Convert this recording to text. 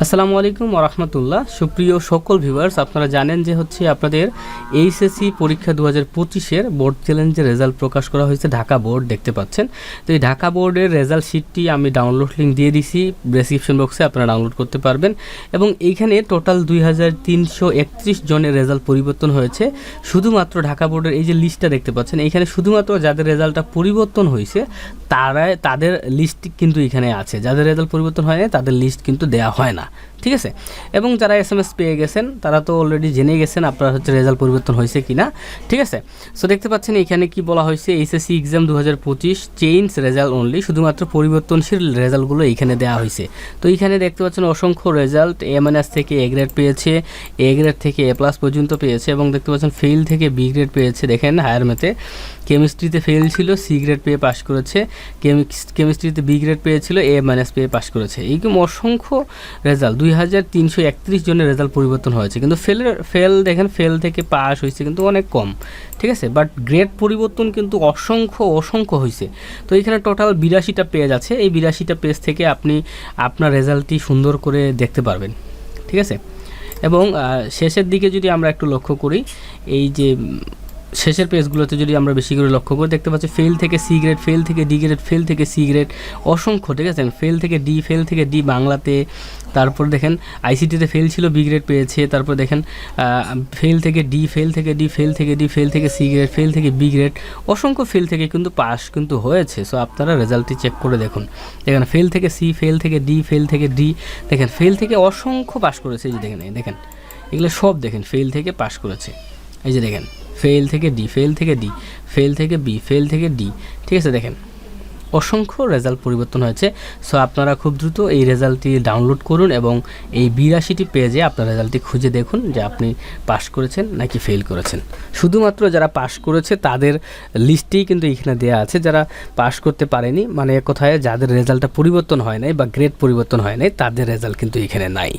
আসসালামু আলাইকুম ওরহমতুল্লাহ সুপ্রিয় সকল ভিউয়ার্স আপনারা জানেন যে হচ্ছে আপনাদের এইচএসসি পরীক্ষা দু হাজার পঁচিশের বোর্ড চ্যালেঞ্জের রেজাল্ট প্রকাশ করা হয়েছে ঢাকা বোর্ড দেখতে পাচ্ছেন। তো এই ঢাকা বোর্ডের রেজাল্ট শিটটি আমি ডাউনলোড লিঙ্ক দিয়ে দিছি ডেসক্রিপশন বক্সে আপনারা ডাউনলোড করতে পারবেন। এবং এইখানে টোটাল দুই হাজার তিনশো একত্রিশ জনের রেজাল্ট পরিবর্তন হয়েছে। শুধুমাত্র ঢাকা বোর্ডের এই যে লিস্টটা দেখতে পাচ্ছেন, এইখানে শুধুমাত্র যাদের রেজাল্টটা পরিবর্তন হয়েছে তারা তাদের লিস্ট কিন্তু এখানে আছে। যাদের রেজাল্ট পরিবর্তন হয়নি, তাদের লিস্ট কিন্তু দেওয়া হয় না। 된다. ঠিক আছে? এবং যারা এস এম এস পেয়ে গেছেন, তারা তো অলরেডি জেনে গেছেন আপনার হচ্ছে রেজাল্ট পরিবর্তন হয়েছে কি না ঠিক আছে? সো দেখতে পাচ্ছেন এখানে কি বলা হয়েছে? এইচএসসি এক্সাম দু হাজার পঁচিশ চেঞ্জ রেজাল্ট অনলি শুধুমাত্র পরিবর্তনশীল রেজাল্টগুলো এইখানে দেওয়া হয়েছে। তো এইখানে দেখতে পাচ্ছেন অসংখ্য রেজাল্ট এম এন এস থেকে এ গ্রেড পেয়েছে এ গ্রেড থেকে এ প্লাস পর্যন্ত পেয়েছে, এবং দেখতে পাচ্ছেন ফেল থেকে বি গ্রেড পেয়েছে। দেখেন হায়ার ম্যাথে কেমিস্ট্রিতে ফেল ছিল সি গ্রেড পেয়ে পাশ করেছে কেমিস্ট্রিতে বি গ্রেড পেয়েছিল এ মাইনাস পেয়ে পাশ করেছে। এইরকম অসংখ্য রেজাল্ট দুই হাজার তিনশো একত্রিশ জনের রেজাল্ট পরিবর্তন হয়েছে। কিন্তু ফেলের ফেল দেখেন ফেল থেকে পাস হয়েছে কিন্তু অনেক কম, ঠিক আছে? বাট গ্রেড পরিবর্তন কিন্তু অসংখ্য অসংখ্য হয়েছে। তো এখানে টোটাল বিরাশিটা পেজ আছে। এই বিরাশিটা পেজ থেকে আপনি আপনার রেজাল্টটি সুন্দর করে দেখতে পারবেন, ঠিক আছে? এবং শেষের দিকে যদি আমরা একটু লক্ষ্য করি, এই যে শেষের পেজগুলোতে যদি আমরা বেশি করে লক্ষ্য করি দেখতে পাচ্ছি ফেল থেকে সি গ্রেড ফেল থেকে ডি গ্রেড ফেল থেকে সি গ্রেড অসংখ্য ঠিক আছে ফেল থেকে ডি ফেল থেকে ডি বাংলাতে তারপর দেখেন আইসিটিতে ফেল ছিল বি গ্রেড পেয়েছে তারপর দেখেন ফেল থেকে ডি ফেল থেকে ডি ফেল থেকে ডি ফেল থেকে সি গ্রেড ফেল থেকে বি গ্রেড অসংখ্য ফেল থেকে কিন্তু পাস কিন্তু হয়েছে সো আপনারা রেজাল্টটি চেক করে দেখুন দেখেন ফেল থেকে সি ফেল থেকে ডি ফেল থেকে ডি দেখেন ফেল থেকে অসংখ্য পাস করেছে এই যে দেখেন দেখেন এগুলো সব দেখেন ফেল থেকে পাস করেছে এই যে দেখেন ফেল থেকে ডি ফেল থেকে ডি ফেল থেকে বি ফেল থেকে ডি ঠিক আছে দেখেন। অসংখ্য রেজাল্ট পরিবর্তন হয়েছে। সো আপনারা খুব দ্রুত এই রেজাল্টটি ডাউনলোড করুন এবং এই বিরাশিটি পেজে আপনার রেজাল্টটি খুঁজে দেখুন যে আপনি পাশ করেছেন নাকি ফেল করেছেন। শুধুমাত্র যারা পাশ করেছে, তাদের লিস্টেই কিন্তু এখানে দেওয়া আছে। যারা পাশ করতে পারেনি মানে কথায় যাদের রেজাল্টটা পরিবর্তন হয় নাই বা গ্রেড পরিবর্তন হয় নাই, তাদের রেজাল্ট কিন্তু এখানে নাই।